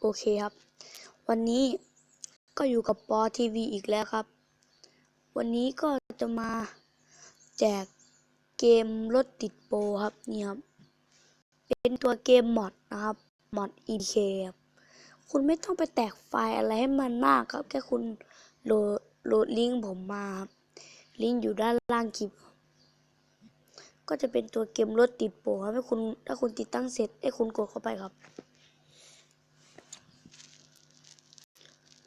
โอเคครับ วันนี้ก็อยู่กับปอทีวีอีกแล้วครับ วันนี้ก็จะมาแจกเกมรถติดโปรครับนี่ครับ เป็นตัวเกมมอดนะครับมอด EDK ครับคุณไม่ต้องไปแตกไฟล์อะไรให้มันมากครับ แค่คุณโหลดโหลดลิงก์ผมมาครับลิงก์อยู่ด้านล่างคลิป ก็จะเป็นตัวเกมรถติดโปรครับให้คุณถ้าคุณติดตั้งเสร็จให้คุณกดเข้าไปครับ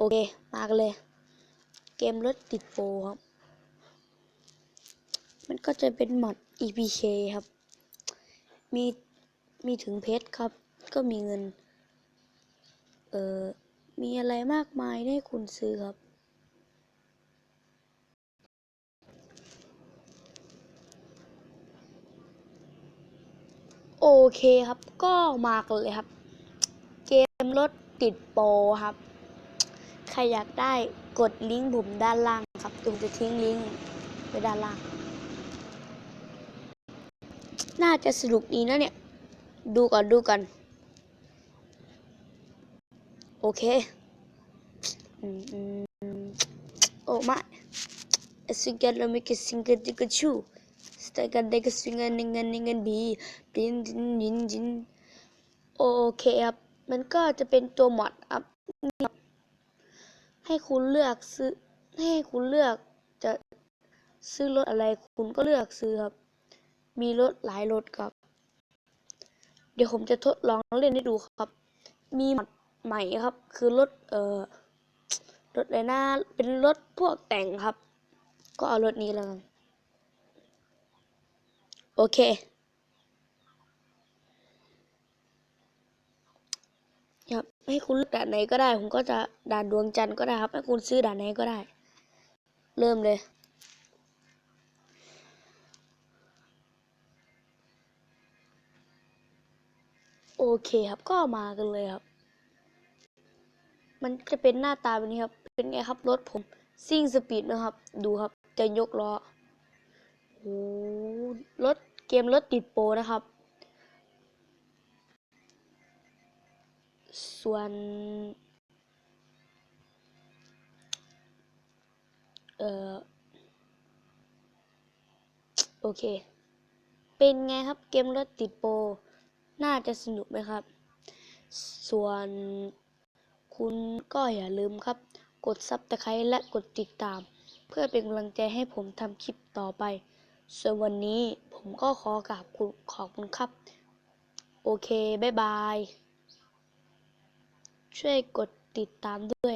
โอเค มากันเลย เกมรถติดโปครับ มันก็จะเป็นหมอด EPK ครับ มีมีถึงเพชรครับ ก็มีเงิน เอ่อ มีอะไรมากมายให้คุณซื้อครับ โอเคครับ ก็มากันเลยครับ เกมรถติดโปรครับ ใครอยากได้กดลิงก์ผมด้านล่างครับผมจะทิ้งลิงก์ไว้ด้านล่าง น่าจะสนุกดีนะเนี่ย ดูก่อนดูกัน โอเคอืมอืมโอ้ไม่สิงเกิลเราไม่กิสิงเกิลดิกชูสเตกันเด็กสิงเงินเงินเงินบีดินดินดินดินโอเคครับ มันก็จะเป็นตัวหมอดครับ ให้คุณเลือกซื้อให้คุณเลือกจะซื้อรถอะไรคุณก็เลือกซื้อครับ มีรถหลายรถครับ เดี๋ยวผมจะทดลองเล่นให้ดูครับ มีหมดใหม่ครับ คือรถเอ่อรถอะไรนะเป็นรถพวกแต่งครับ ก็เอารถนี้แล้วกันโอเค ครับให้คุณเลือกด่านไหนก็ได้ ผมก็จะด่านดวงจันทร์ก็ได้ครับ ให้คุณซื้อด่านไหนก็ได้ เริ่มเลย โอเคครับก็มากันเลยครับ มันจะเป็นหน้าตาแบบนี้ครับ เป็นไงครับรถผมซิ่งสปีดนะครับ ดูครับ จะยกล้อโอ้รถเกมรถติดโปนะครับ ส่วนเออโอเค เป็นไงครับเกมรถติดโปรน่าจะสนุกไหมครับ ส่วนคุณก็อย่าลืมครับ กดซับสไครต์และกดติดตาม เพื่อเป็นกำลังใจให้ผมทำคลิปต่อไป ส่วนวันนี้ผมก็ขอกราบขอบคุณครับ โอเค บ๊ายบาย ช่วยกดติดตามด้วย